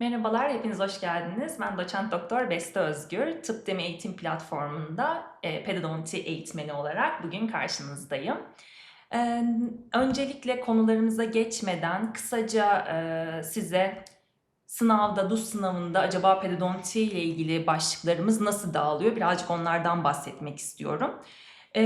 Merhabalar, hepiniz hoş geldiniz. Ben doçent doktor Beste Özgür. Tıp Demi Eğitim Platformu'nda e, pedodonti eğitmeni olarak bugün karşınızdayım. E, öncelikle konularımıza geçmeden kısaca e, size sınavda, DUS sınavında acaba pedodonti ile ilgili başlıklarımız nasıl dağılıyor? Birazcık onlardan bahsetmek istiyorum. E,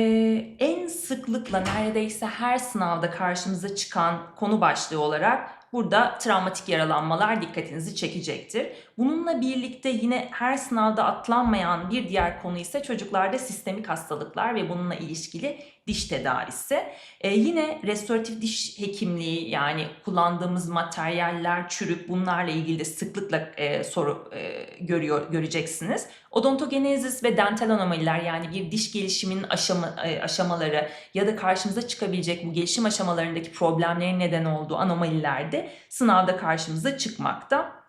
en sıklıkla neredeyse her sınavda karşımıza çıkan konu başlığı olarak Burada travmatik yaralanmalar dikkatinizi çekecektir. Bununla birlikte yine her sınavda atlanmayan bir diğer konu ise çocuklarda sistemik hastalıklar ve bununla ilişkili diş tedavisi. Ee, yine restoratif diş hekimliği yani kullandığımız materyaller, çürük bunlarla ilgili de sıklıkla e, soru e, görüyor göreceksiniz. Odontogenezis ve dental anomaliler yani bir diş gelişiminin aşama, e, aşamaları ya da karşımıza çıkabilecek bu gelişim aşamalarındaki problemlerin neden olduğu anomalilerde sınavda karşımıza çıkmakta.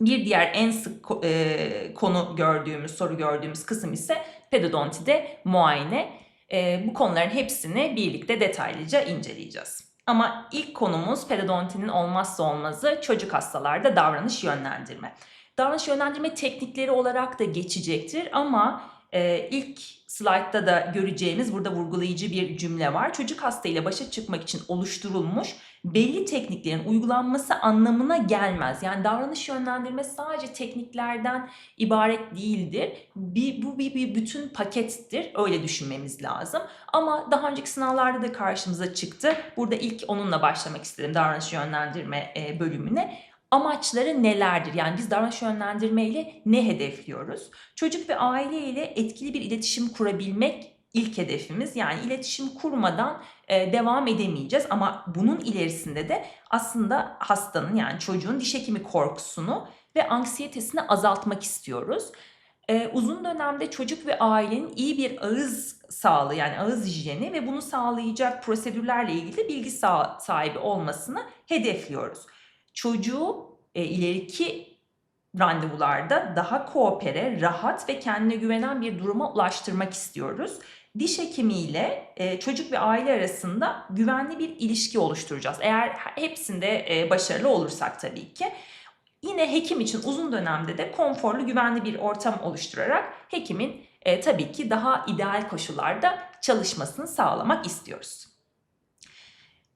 Bir diğer en sık e, konu gördüğümüz, soru gördüğümüz kısım ise pedodontide muayene. E, bu konuların hepsini birlikte detaylıca inceleyeceğiz. Ama ilk konumuz pedodontinin olmazsa olmazı çocuk hastalarda davranış yönlendirme. Davranış yönlendirme teknikleri olarak da geçecektir ama e, ilk slaytta da göreceğimiz burada vurgulayıcı bir cümle var. Çocuk hastayla başa çıkmak için oluşturulmuş belli tekniklerin uygulanması anlamına gelmez. Yani davranış yönlendirme sadece tekniklerden ibaret değildir. Bir, bu bir, bir bütün pakettir. Öyle düşünmemiz lazım. Ama daha önceki sınavlarda da karşımıza çıktı. Burada ilk onunla başlamak istedim davranış yönlendirme e, bölümüne amaçları nelerdir? Yani biz davranış yönlendirme ile ne hedefliyoruz? Çocuk ve aile ile etkili bir iletişim kurabilmek ilk hedefimiz. Yani iletişim kurmadan e, devam edemeyeceğiz ama bunun ilerisinde de aslında hastanın yani çocuğun diş hekimi korkusunu ve anksiyetesini azaltmak istiyoruz. E, uzun dönemde çocuk ve ailenin iyi bir ağız sağlığı yani ağız hijyeni ve bunu sağlayacak prosedürlerle ilgili bilgi sahibi olmasını hedefliyoruz. Çocuğu e, ileriki randevularda daha koopere, rahat ve kendine güvenen bir duruma ulaştırmak istiyoruz diş hekimiyle e, çocuk ve aile arasında güvenli bir ilişki oluşturacağız. Eğer hepsinde e, başarılı olursak tabii ki. Yine hekim için uzun dönemde de konforlu, güvenli bir ortam oluşturarak hekimin e, tabii ki daha ideal koşullarda çalışmasını sağlamak istiyoruz.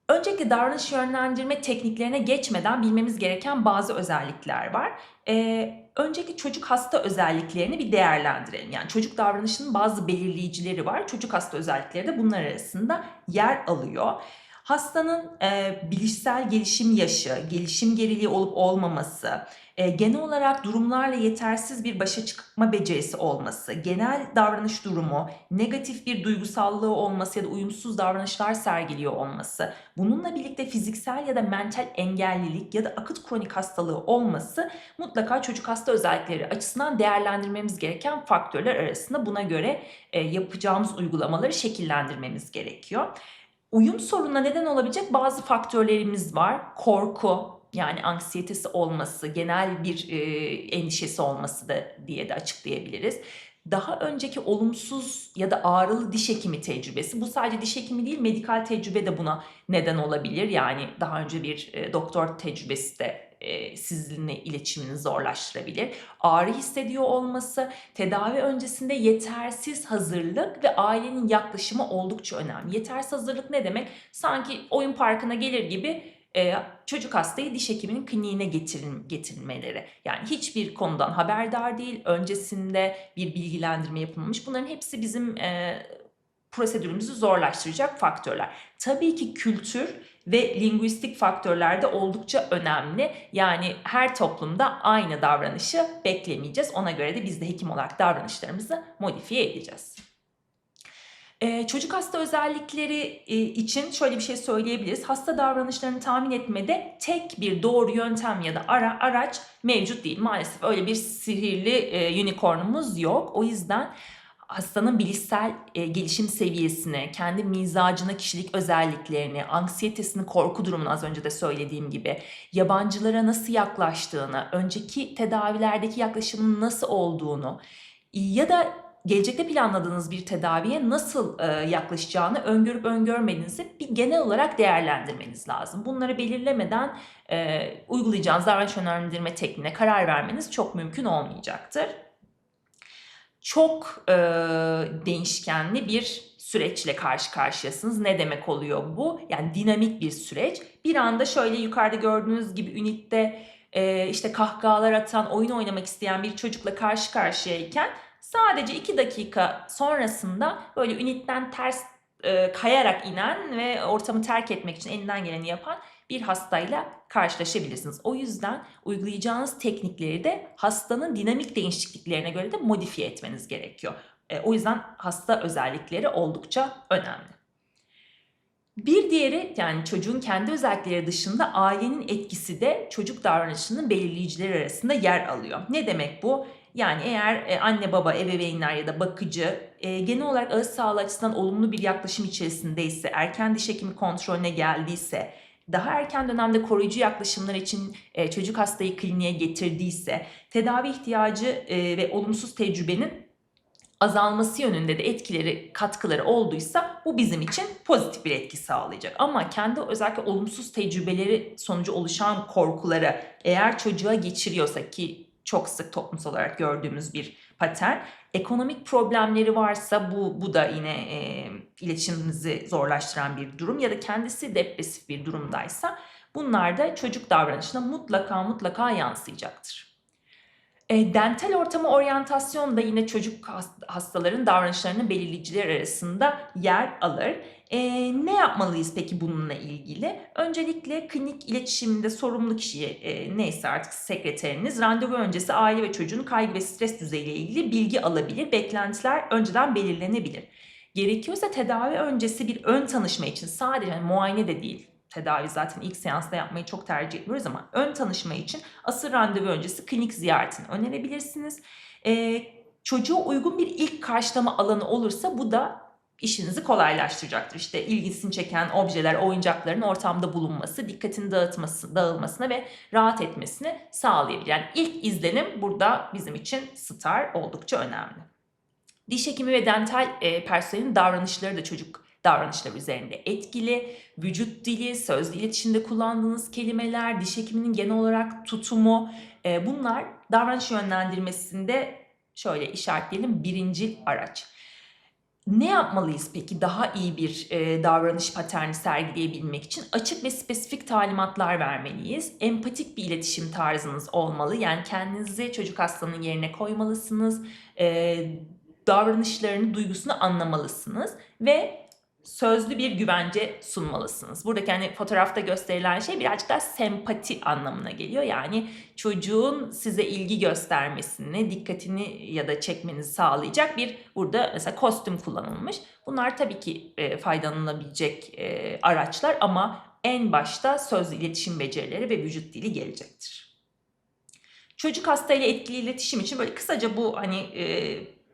Öncelikle davranış yönlendirme tekniklerine geçmeden bilmemiz gereken bazı özellikler var. Ee, öncelikle çocuk hasta özelliklerini bir değerlendirelim. Yani çocuk davranışının bazı belirleyicileri var. Çocuk hasta özellikleri de bunlar arasında yer alıyor. Hastanın e, bilişsel gelişim yaşı, gelişim geriliği olup olmaması, e, genel olarak durumlarla yetersiz bir başa çıkma becerisi olması, genel davranış durumu, negatif bir duygusallığı olması ya da uyumsuz davranışlar sergiliyor olması, bununla birlikte fiziksel ya da mental engellilik ya da akut kronik hastalığı olması mutlaka çocuk hasta özellikleri açısından değerlendirmemiz gereken faktörler arasında buna göre e, yapacağımız uygulamaları şekillendirmemiz gerekiyor. Uyum sorununa neden olabilecek bazı faktörlerimiz var. Korku, yani anksiyetesi olması, genel bir e, endişesi olması da diye de açıklayabiliriz. Daha önceki olumsuz ya da ağrılı diş hekimi tecrübesi, bu sadece diş hekimi değil medikal tecrübe de buna neden olabilir. Yani daha önce bir e, doktor tecrübesi de e, sizinle iletişimini zorlaştırabilir. Ağrı hissediyor olması, tedavi öncesinde yetersiz hazırlık ve ailenin yaklaşımı oldukça önemli. Yetersiz hazırlık ne demek? Sanki oyun parkına gelir gibi e, çocuk hastayı diş hekiminin kliniğine getirin, getirilmeleri. Yani hiçbir konudan haberdar değil, öncesinde bir bilgilendirme yapılmamış. Bunların hepsi bizim e, prosedürümüzü zorlaştıracak faktörler. Tabii ki kültür ve linguistik faktörler de oldukça önemli. Yani her toplumda aynı davranışı beklemeyeceğiz. Ona göre de biz de hekim olarak davranışlarımızı modifiye edeceğiz. Ee, çocuk hasta özellikleri e, için şöyle bir şey söyleyebiliriz. Hasta davranışlarını tahmin etmede tek bir doğru yöntem ya da ara, araç mevcut değil. Maalesef öyle bir sihirli e, unicornumuz yok. O yüzden hastanın bilişsel e, gelişim seviyesine, kendi mizacına, kişilik özelliklerini, anksiyetesini, korku durumunu az önce de söylediğim gibi, yabancılara nasıl yaklaştığını, önceki tedavilerdeki yaklaşımın nasıl olduğunu ya da gelecekte planladığınız bir tedaviye nasıl e, yaklaşacağını öngörüp öngörmediğinizi bir genel olarak değerlendirmeniz lazım. Bunları belirlemeden e, uygulayacağınız davranış yönlendirme tekniğine karar vermeniz çok mümkün olmayacaktır. Çok e, değişkenli bir süreçle karşı karşıyasınız. Ne demek oluyor bu? Yani dinamik bir süreç. Bir anda şöyle yukarıda gördüğünüz gibi ünitte e, işte kahkahalar atan, oyun oynamak isteyen bir çocukla karşı karşıyayken sadece iki dakika sonrasında böyle ünitten ters e, kayarak inen ve ortamı terk etmek için elinden geleni yapan bir hastayla karşılaşabilirsiniz. O yüzden uygulayacağınız teknikleri de hastanın dinamik değişikliklerine göre de modifiye etmeniz gerekiyor. E, o yüzden hasta özellikleri oldukça önemli. Bir diğeri yani çocuğun kendi özellikleri dışında ailenin etkisi de çocuk davranışının belirleyicileri arasında yer alıyor. Ne demek bu? Yani eğer e, anne baba, ebeveynler ya da bakıcı e, genel olarak ağız sağlığı açısından olumlu bir yaklaşım içerisindeyse, erken diş hekimi kontrolüne geldiyse, daha erken dönemde koruyucu yaklaşımlar için e, çocuk hastayı kliniğe getirdiyse, tedavi ihtiyacı e, ve olumsuz tecrübenin azalması yönünde de etkileri, katkıları olduysa bu bizim için pozitif bir etki sağlayacak. Ama kendi özellikle olumsuz tecrübeleri sonucu oluşan korkuları eğer çocuğa geçiriyorsa ki çok sık toplumsal olarak gördüğümüz bir patern. Ekonomik problemleri varsa bu bu da yine e, iletişimimizi zorlaştıran bir durum ya da kendisi depresif bir durumdaysa bunlar da çocuk davranışına mutlaka mutlaka yansıyacaktır. E, dental ortamı oryantasyon da yine çocuk hastaların davranışlarının belirleyiciler arasında yer alır. E, ne yapmalıyız peki bununla ilgili? Öncelikle klinik iletişiminde sorumlu kişiye e, neyse artık sekreteriniz randevu öncesi aile ve çocuğun kaygı ve stres düzeyiyle ilgili bilgi alabilir. Beklentiler önceden belirlenebilir. Gerekiyorsa tedavi öncesi bir ön tanışma için sadece yani muayene de değil tedavi zaten ilk seansta yapmayı çok tercih etmiyoruz ama ön tanışma için asıl randevu öncesi klinik ziyaretini önerebilirsiniz. Ee, çocuğa uygun bir ilk karşılama alanı olursa bu da işinizi kolaylaştıracaktır. İşte ilgisini çeken objeler, oyuncakların ortamda bulunması, dikkatini dağıtması, dağılmasına ve rahat etmesini sağlayabilir. Yani ilk izlenim burada bizim için star oldukça önemli. Diş hekimi ve dental e, personelin davranışları da çocuk davranışlar üzerinde etkili. Vücut dili, sözlü iletişimde kullandığınız kelimeler, diş hekiminin genel olarak tutumu e, bunlar davranış yönlendirmesinde şöyle işaretleyelim birincil araç. Ne yapmalıyız peki daha iyi bir e, davranış paterni sergileyebilmek için? Açık ve spesifik talimatlar vermeliyiz. Empatik bir iletişim tarzınız olmalı. Yani kendinizi çocuk hastanın yerine koymalısınız. E, davranışlarını, duygusunu anlamalısınız. Ve sözlü bir güvence sunmalısınız. Buradaki hani fotoğrafta gösterilen şey birazcık daha sempati anlamına geliyor. Yani çocuğun size ilgi göstermesini, dikkatini ya da çekmenizi sağlayacak bir burada mesela kostüm kullanılmış. Bunlar tabii ki e, faydalanılabilecek e, araçlar ama en başta sözlü iletişim becerileri ve vücut dili gelecektir. Çocuk hastayla etkili iletişim için böyle kısaca bu hani e,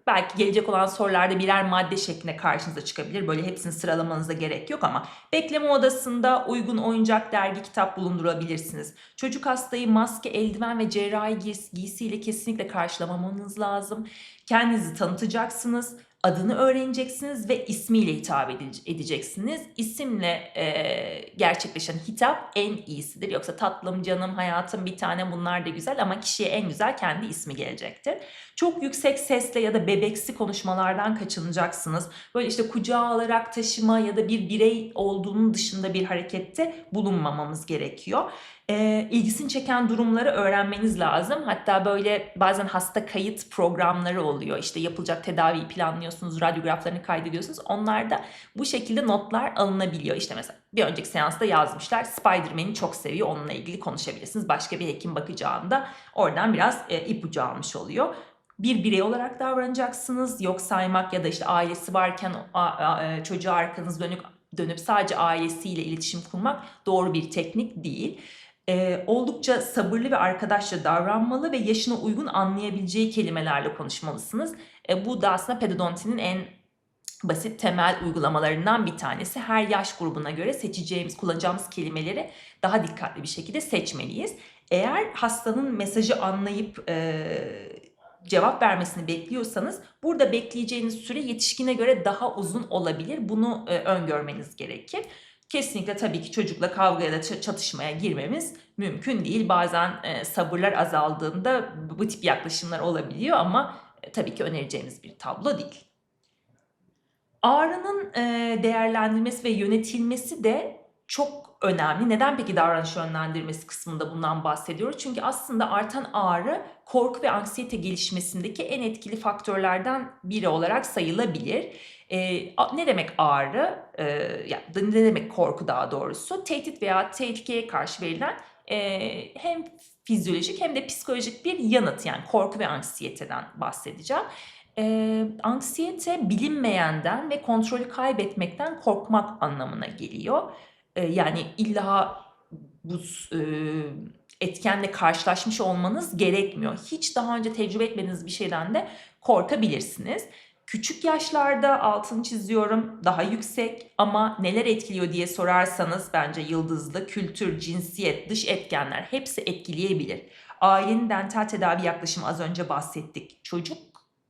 Belki gelecek olan sorularda birer madde şeklinde karşınıza çıkabilir. Böyle hepsini sıralamanıza gerek yok ama bekleme odasında uygun oyuncak, dergi, kitap bulundurabilirsiniz. Çocuk hastayı maske, eldiven ve cerrahi giysiyle kesinlikle karşılamamanız lazım. Kendinizi tanıtacaksınız adını öğreneceksiniz ve ismiyle hitap edeceksiniz. İsimle e, gerçekleşen hitap en iyisidir. Yoksa tatlım, canım, hayatım bir tane bunlar da güzel ama kişiye en güzel kendi ismi gelecektir. Çok yüksek sesle ya da bebeksi konuşmalardan kaçınacaksınız. Böyle işte kucağa alarak taşıma ya da bir birey olduğunun dışında bir harekette bulunmamamız gerekiyor e, ilgisini çeken durumları öğrenmeniz lazım. Hatta böyle bazen hasta kayıt programları oluyor. İşte yapılacak tedaviyi planlıyorsunuz, radyograflarını kaydediyorsunuz. Onlarda bu şekilde notlar alınabiliyor. İşte mesela bir önceki seansta yazmışlar. Spider-Man'i çok seviyor. Onunla ilgili konuşabilirsiniz. Başka bir hekim bakacağında oradan biraz e, ipucu almış oluyor bir birey olarak davranacaksınız. Yok saymak ya da işte ailesi varken e, çocuğa arkanız dönük dönüp sadece ailesiyle iletişim kurmak doğru bir teknik değil e, oldukça sabırlı ve arkadaşça davranmalı ve yaşına uygun anlayabileceği kelimelerle konuşmalısınız. E, bu da aslında pedodontinin en basit temel uygulamalarından bir tanesi. Her yaş grubuna göre seçeceğimiz, kullanacağımız kelimeleri daha dikkatli bir şekilde seçmeliyiz. Eğer hastanın mesajı anlayıp e, cevap vermesini bekliyorsanız burada bekleyeceğiniz süre yetişkine göre daha uzun olabilir. Bunu e, öngörmeniz gerekir. Kesinlikle tabii ki çocukla kavga ya da çatışmaya girmemiz mümkün değil. Bazen e, sabırlar azaldığında bu tip yaklaşımlar olabiliyor ama e, tabii ki önereceğimiz bir tablo değil. Ağrının e, değerlendirmesi ve yönetilmesi de çok önemli. Neden peki davranış yönlendirmesi kısmında bundan bahsediyoruz? Çünkü aslında artan ağrı korku ve anksiyete gelişmesindeki en etkili faktörlerden biri olarak sayılabilir. E, ne demek ağrı? E, ya, ne demek korku daha doğrusu? Tehdit veya tehlikeye karşı verilen e, hem fizyolojik hem de psikolojik bir yanıt yani korku ve anksiyeteden bahsedeceğim. E, anksiyete bilinmeyenden ve kontrolü kaybetmekten korkmak anlamına geliyor. E, yani illa bu e, etkenle karşılaşmış olmanız gerekmiyor. Hiç daha önce tecrübe etmediğiniz bir şeyden de korkabilirsiniz. Küçük yaşlarda altını çiziyorum daha yüksek ama neler etkiliyor diye sorarsanız bence yıldızlı kültür, cinsiyet, dış etkenler hepsi etkileyebilir. Ailenin dental tedavi yaklaşımı az önce bahsettik. Çocuk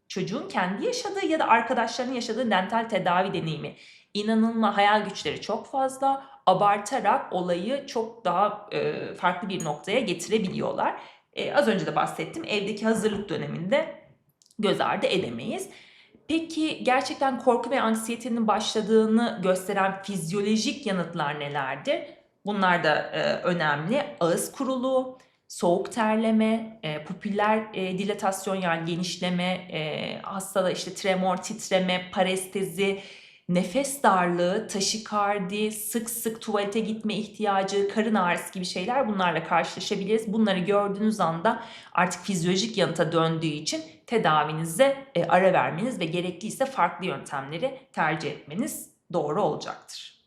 çocuğun kendi yaşadığı ya da arkadaşlarının yaşadığı dental tedavi deneyimi inanılma hayal güçleri çok fazla abartarak olayı çok daha e, farklı bir noktaya getirebiliyorlar. E, az önce de bahsettim evdeki hazırlık döneminde göz ardı edemeyiz. Peki gerçekten korku ve anksiyetenin başladığını gösteren fizyolojik yanıtlar nelerdir? Bunlar da e, önemli. Ağız kuruluğu, soğuk terleme, e, pupiller e, dilatasyon yani genişleme, e, hastada işte tremor, titreme, parestezi, nefes darlığı, taşikardi, sık sık tuvalete gitme ihtiyacı, karın ağrısı gibi şeyler bunlarla karşılaşabiliriz. Bunları gördüğünüz anda artık fizyolojik yanıta döndüğü için tedavinize e, ara vermeniz ve gerekliyse farklı yöntemleri tercih etmeniz doğru olacaktır.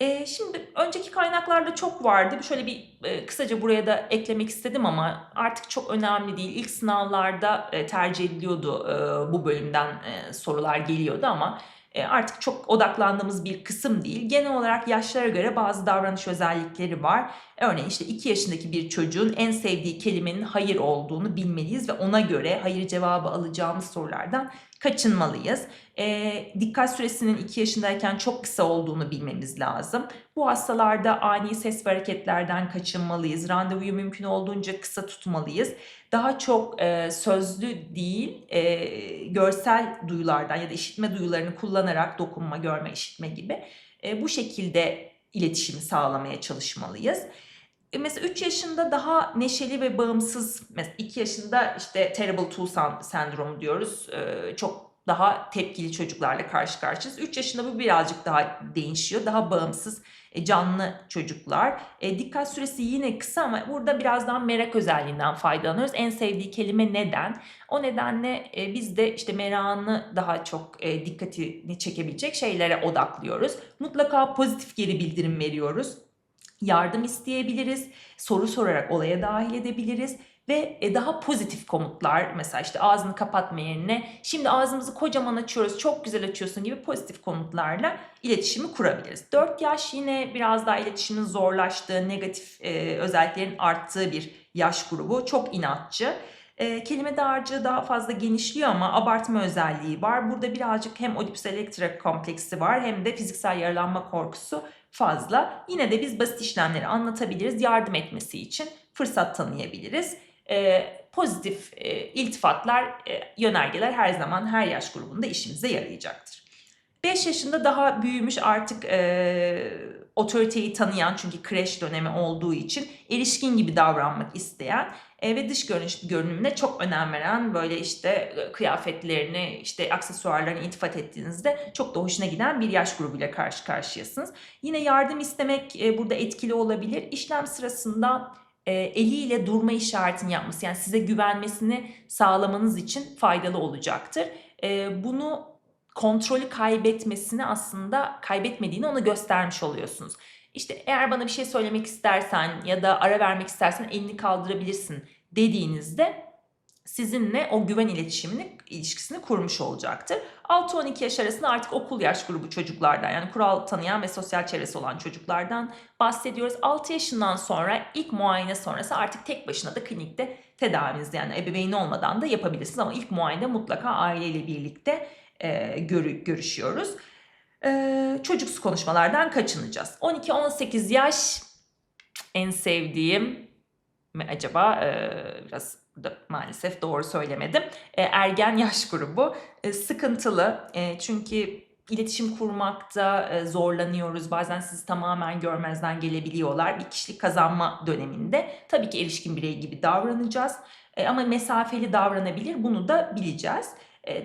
E, şimdi önceki kaynaklarda çok vardı. Şöyle bir e, kısaca buraya da eklemek istedim ama artık çok önemli değil. İlk sınavlarda e, tercih ediliyordu e, bu bölümden e, sorular geliyordu ama artık çok odaklandığımız bir kısım değil. Genel olarak yaşlara göre bazı davranış özellikleri var. Örneğin işte 2 yaşındaki bir çocuğun en sevdiği kelimenin hayır olduğunu bilmeliyiz ve ona göre hayır cevabı alacağımız sorulardan kaçınmalıyız. E, dikkat süresinin 2 yaşındayken çok kısa olduğunu bilmemiz lazım. Bu hastalarda ani ses ve hareketlerden kaçınmalıyız. Randevuyu mümkün olduğunca kısa tutmalıyız. Daha çok e, sözlü değil, e, görsel duyulardan ya da işitme duyularını kullanarak dokunma, görme, işitme gibi e, bu şekilde iletişimi sağlamaya çalışmalıyız. E, mesela 3 yaşında daha neşeli ve bağımsız, mesela 2 yaşında işte terrible two sendromu diyoruz. Çok daha tepkili çocuklarla karşı karşıyayız. 3 yaşında bu birazcık daha değişiyor. Daha bağımsız, e, canlı çocuklar. E, dikkat süresi yine kısa ama burada biraz daha merak özelliğinden faydalanıyoruz. En sevdiği kelime neden? O nedenle e, biz de işte merakını daha çok e, dikkatini çekebilecek şeylere odaklıyoruz. Mutlaka pozitif geri bildirim veriyoruz. Yardım isteyebiliriz, soru sorarak olaya dahil edebiliriz ve e, daha pozitif komutlar mesela işte ağzını kapatma yerine şimdi ağzımızı kocaman açıyoruz çok güzel açıyorsun gibi pozitif komutlarla iletişimi kurabiliriz. 4 yaş yine biraz daha iletişimin zorlaştığı negatif e, özelliklerin arttığı bir yaş grubu çok inatçı. E, kelime dağarcığı daha fazla genişliyor ama abartma özelliği var. Burada birazcık hem Oedipus Electra kompleksi var hem de fiziksel yaralanma korkusu fazla. Yine de biz basit işlemleri anlatabiliriz. Yardım etmesi için fırsat tanıyabiliriz e, pozitif e, iltifatlar, e, yönergeler her zaman her yaş grubunda işimize yarayacaktır. 5 yaşında daha büyümüş artık e, otoriteyi tanıyan çünkü kreş dönemi olduğu için erişkin gibi davranmak isteyen e, ve dış görünüş, görünümüne çok önem veren böyle işte e, kıyafetlerini işte aksesuarlarını iltifat ettiğinizde çok da hoşuna giden bir yaş grubuyla karşı karşıyasınız. Yine yardım istemek e, burada etkili olabilir. İşlem sırasında eliyle durma işaretini yapması yani size güvenmesini sağlamanız için faydalı olacaktır. E, bunu kontrolü kaybetmesini aslında kaybetmediğini ona göstermiş oluyorsunuz. İşte eğer bana bir şey söylemek istersen ya da ara vermek istersen elini kaldırabilirsin dediğinizde sizinle o güven iletişimini, ilişkisini kurmuş olacaktır. 6-12 yaş arasında artık okul yaş grubu çocuklardan yani kural tanıyan ve sosyal çevresi olan çocuklardan bahsediyoruz. 6 yaşından sonra ilk muayene sonrası artık tek başına da klinikte tedavinizi yani ebeveyn olmadan da yapabilirsiniz ama ilk muayene mutlaka aileyle birlikte e, görü, görüşüyoruz. E, çocuksu konuşmalardan kaçınacağız. 12-18 yaş en sevdiğim mi acaba e, biraz da maalesef doğru söylemedim. E, ergen yaş grubu e, sıkıntılı e, çünkü iletişim kurmakta e, zorlanıyoruz. Bazen sizi tamamen görmezden gelebiliyorlar. Bir kişilik kazanma döneminde tabii ki erişkin birey gibi davranacağız. Ama mesafeli davranabilir. Bunu da bileceğiz.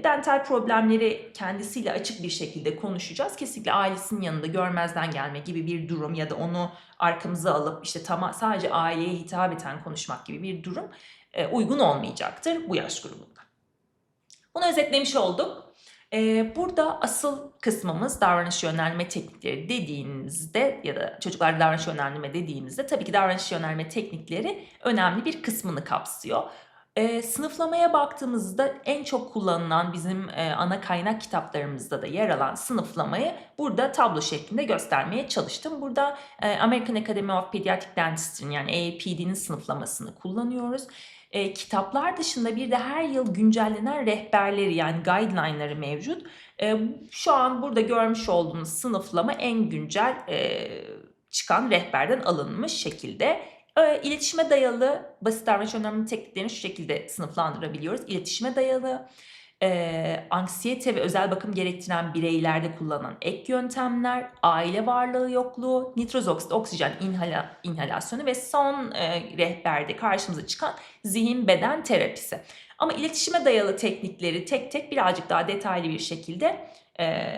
Dental problemleri kendisiyle açık bir şekilde konuşacağız. Kesinlikle ailesinin yanında görmezden gelme gibi bir durum ya da onu arkamıza alıp işte tam sadece aileye hitap eden konuşmak gibi bir durum e, uygun olmayacaktır bu yaş grubunda. Bunu özetlemiş olduk. E, burada asıl kısmımız davranış yönelme teknikleri dediğinizde ya da çocuklar davranış yönelme dediğimizde tabii ki davranış yönelme teknikleri önemli bir kısmını kapsıyor. E, sınıflamaya baktığımızda en çok kullanılan bizim e, ana kaynak kitaplarımızda da yer alan sınıflamayı burada tablo şeklinde göstermeye çalıştım. Burada e, American Academy of Pediatric Dentistry'nin yani AAPD'nin sınıflamasını kullanıyoruz. E, kitaplar dışında bir de her yıl güncellenen rehberleri yani guideline'ları mevcut. E, şu an burada görmüş olduğunuz sınıflama en güncel e, çıkan rehberden alınmış şekilde. İletişime dayalı basit davranış önemli tekniklerini şu şekilde sınıflandırabiliyoruz. İletişime dayalı, e, anksiyete ve özel bakım gerektiren bireylerde kullanılan ek yöntemler, aile varlığı yokluğu, nitroz oksit, oksijen inhala, inhalasyonu ve son e, rehberde karşımıza çıkan zihin beden terapisi. Ama iletişime dayalı teknikleri tek tek birazcık daha detaylı bir şekilde e,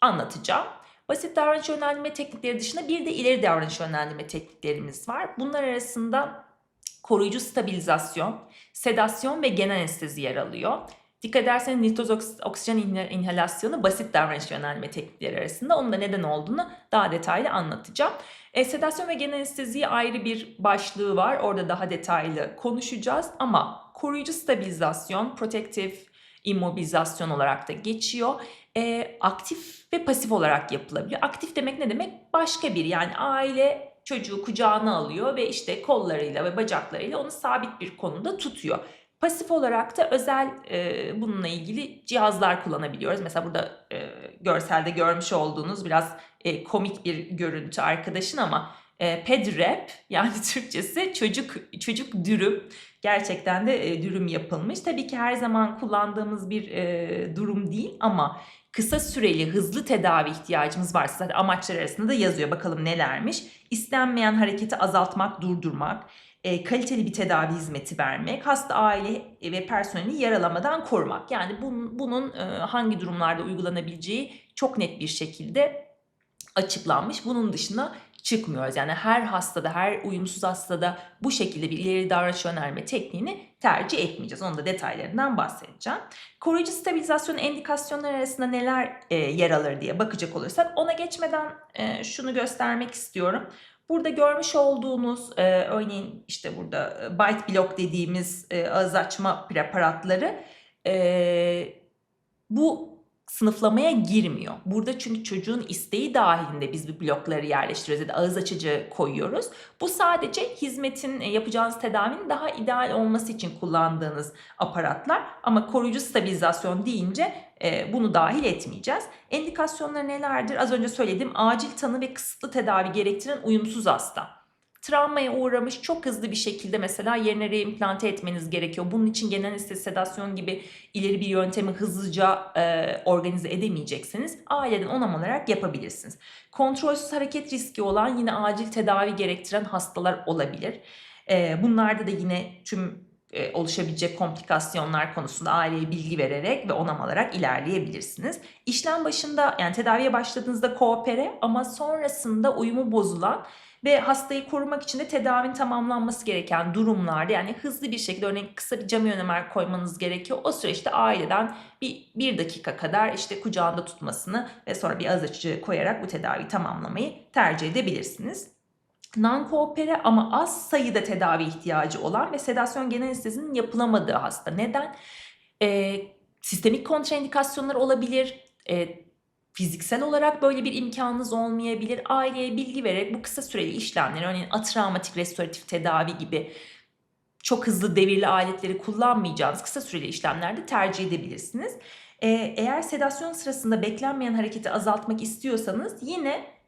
anlatacağım. Basit davranış yönlendirme teknikleri dışında bir de ileri davranış yönlendirme tekniklerimiz var. Bunlar arasında koruyucu stabilizasyon, sedasyon ve genel anestezi yer alıyor. Dikkat ederseniz nitroz oksijen inhalasyonu basit davranış yönelme teknikleri arasında. Onun da neden olduğunu daha detaylı anlatacağım. E, sedasyon ve genel anesteziye ayrı bir başlığı var. Orada daha detaylı konuşacağız. Ama koruyucu stabilizasyon, protective immobilizasyon olarak da geçiyor. E, aktif ve pasif olarak yapılabiliyor. Aktif demek ne demek? Başka bir yani aile çocuğu kucağına alıyor ve işte kollarıyla ve bacaklarıyla onu sabit bir konuda tutuyor. Pasif olarak da özel e, bununla ilgili cihazlar kullanabiliyoruz. Mesela burada e, görselde görmüş olduğunuz biraz e, komik bir görüntü arkadaşın ama e, pedrap yani Türkçesi çocuk çocuk dürüm gerçekten de e, dürüm yapılmış. Tabii ki her zaman kullandığımız bir e, durum değil ama kısa süreli hızlı tedavi ihtiyacımız varsa zaten amaçlar arasında da yazıyor bakalım nelermiş. İstenmeyen hareketi azaltmak, durdurmak, e, kaliteli bir tedavi hizmeti vermek, hasta aile ve personeli yaralamadan korumak. Yani bunun, bunun e, hangi durumlarda uygulanabileceği çok net bir şekilde açıklanmış. Bunun dışında çıkmıyoruz. Yani her hastada, her uyumsuz hastada bu şekilde bir ileri davranış önerme tekniğini tercih etmeyeceğiz. Onun da detaylarından bahsedeceğim. Koruyucu stabilizasyon endikasyonları arasında neler e, yer alır diye bakacak olursak ona geçmeden e, şunu göstermek istiyorum. Burada görmüş olduğunuz e, örneğin işte burada e, bite block dediğimiz e, ağız açma preparatları e, bu sınıflamaya girmiyor. Burada çünkü çocuğun isteği dahilinde biz bu blokları yerleştiriyoruz ya da ağız açıcı koyuyoruz. Bu sadece hizmetin e, yapacağınız tedavinin daha ideal olması için kullandığınız aparatlar ama koruyucu stabilizasyon deyince e, bunu dahil etmeyeceğiz. Endikasyonları nelerdir? Az önce söylediğim acil tanı ve kısıtlı tedavi gerektiren uyumsuz hasta travmaya uğramış çok hızlı bir şekilde mesela yerine reimplante etmeniz gerekiyor. Bunun için genel sedasyon gibi ileri bir yöntemi hızlıca e, organize edemeyeceksiniz. Aileden onam olarak yapabilirsiniz. Kontrolsüz hareket riski olan yine acil tedavi gerektiren hastalar olabilir. E, bunlarda da yine tüm e, oluşabilecek komplikasyonlar konusunda aileye bilgi vererek ve onam alarak ilerleyebilirsiniz. İşlem başında yani tedaviye başladığınızda koopere ama sonrasında uyumu bozulan ve hastayı korumak için de tedavinin tamamlanması gereken durumlarda yani hızlı bir şekilde örneğin kısa bir cam yönemer koymanız gerekiyor. O süreçte aileden bir, bir dakika kadar işte kucağında tutmasını ve sonra bir ağız açıcı koyarak bu tedaviyi tamamlamayı tercih edebilirsiniz. Non-koopere ama az sayıda tedavi ihtiyacı olan ve sedasyon genel anestezinin yapılamadığı hasta. Neden? Eee, sistemik kontraindikasyonlar olabilir. Eee, fiziksel olarak böyle bir imkanınız olmayabilir. Aileye bilgi vererek bu kısa süreli işlemleri, örneğin atravmatik restoratif tedavi gibi çok hızlı devirli aletleri kullanmayacağınız kısa süreli işlemlerde tercih edebilirsiniz. Eee, eğer sedasyon sırasında beklenmeyen hareketi azaltmak istiyorsanız yine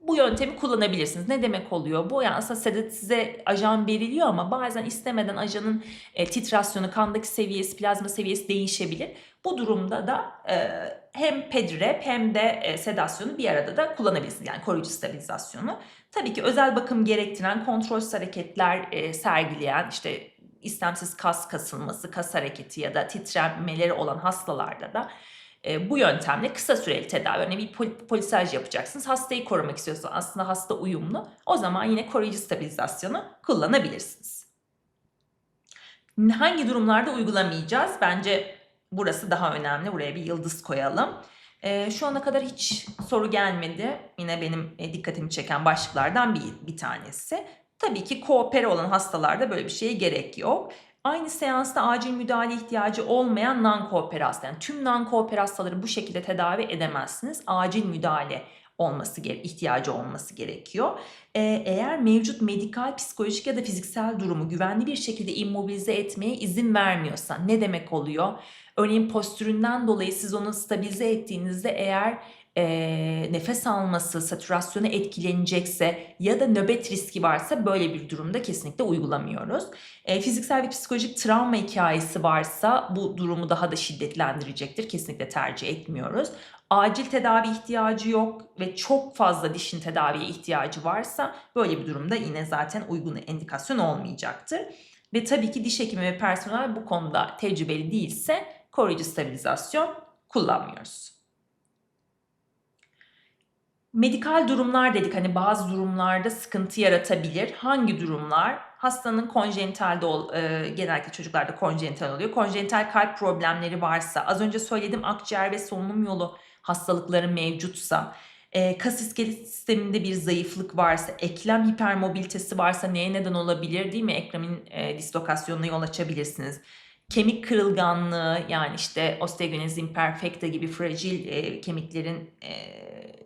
bu yöntemi kullanabilirsiniz. Ne demek oluyor bu? Yani aslında sedat size ajan veriliyor ama bazen istemeden ajanın e, titrasyonu, kandaki seviyesi, plazma seviyesi değişebilir. Bu durumda da e, hem pedrep hem de e, sedasyonu bir arada da kullanabilirsiniz. Yani koruyucu stabilizasyonu. Tabii ki özel bakım gerektiren kontrolsüz hareketler e, sergileyen işte istemsiz kas kasılması, kas hareketi ya da titremeleri olan hastalarda da e, bu yöntemle kısa süreli tedavi, örneğin bir pol- polisaj yapacaksınız. Hastayı korumak istiyorsanız aslında hasta uyumlu. O zaman yine koruyucu stabilizasyonu kullanabilirsiniz. Hangi durumlarda uygulamayacağız? Bence burası daha önemli. Buraya bir yıldız koyalım. E, şu ana kadar hiç soru gelmedi. Yine benim e, dikkatimi çeken başlıklardan bir, bir tanesi. Tabii ki koopere olan hastalarda böyle bir şeye gerek yok. Aynı seansta acil müdahale ihtiyacı olmayan non-koopere hasta. Yani tüm hastaları bu şekilde tedavi edemezsiniz. Acil müdahale olması ihtiyacı olması gerekiyor. Ee, eğer mevcut medikal, psikolojik ya da fiziksel durumu güvenli bir şekilde immobilize etmeye izin vermiyorsa ne demek oluyor? Örneğin postüründen dolayı siz onu stabilize ettiğinizde eğer e, nefes alması, satürasyonu etkilenecekse ya da nöbet riski varsa böyle bir durumda kesinlikle uygulamıyoruz. E, fiziksel ve psikolojik travma hikayesi varsa bu durumu daha da şiddetlendirecektir. Kesinlikle tercih etmiyoruz. Acil tedavi ihtiyacı yok ve çok fazla dişin tedaviye ihtiyacı varsa böyle bir durumda yine zaten uygun endikasyon olmayacaktır. Ve tabii ki diş hekimi ve personel bu konuda tecrübeli değilse koruyucu stabilizasyon kullanmıyoruz. Medikal durumlar dedik hani bazı durumlarda sıkıntı yaratabilir. Hangi durumlar? Hastanın konjenitalde ol, e, genellikle çocuklarda konjenital oluyor. Konjenital kalp problemleri varsa, az önce söyledim akciğer ve solunum yolu hastalıkları mevcutsa, e, kas iskelet sisteminde bir zayıflık varsa, eklem hipermobilitesi varsa neye neden olabilir değil mi? Eklemin e, dislokasyonuna yol açabilirsiniz. Kemik kırılganlığı yani işte osteogenesis imperfecta gibi fragil e, kemiklerin e,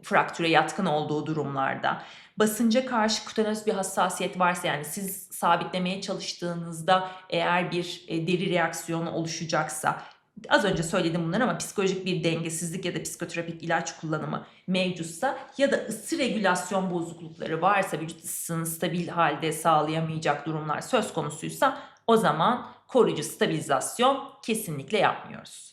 fraktüre yatkın olduğu durumlarda, basınca karşı kutanöz bir hassasiyet varsa yani siz sabitlemeye çalıştığınızda eğer bir e, deri reaksiyonu oluşacaksa, az önce söyledim bunları ama psikolojik bir dengesizlik ya da psikoterapik ilaç kullanımı mevcutsa ya da ısı regülasyon bozuklukları varsa vücut ısısını stabil halde sağlayamayacak durumlar söz konusuysa o zaman koruyucu stabilizasyon kesinlikle yapmıyoruz.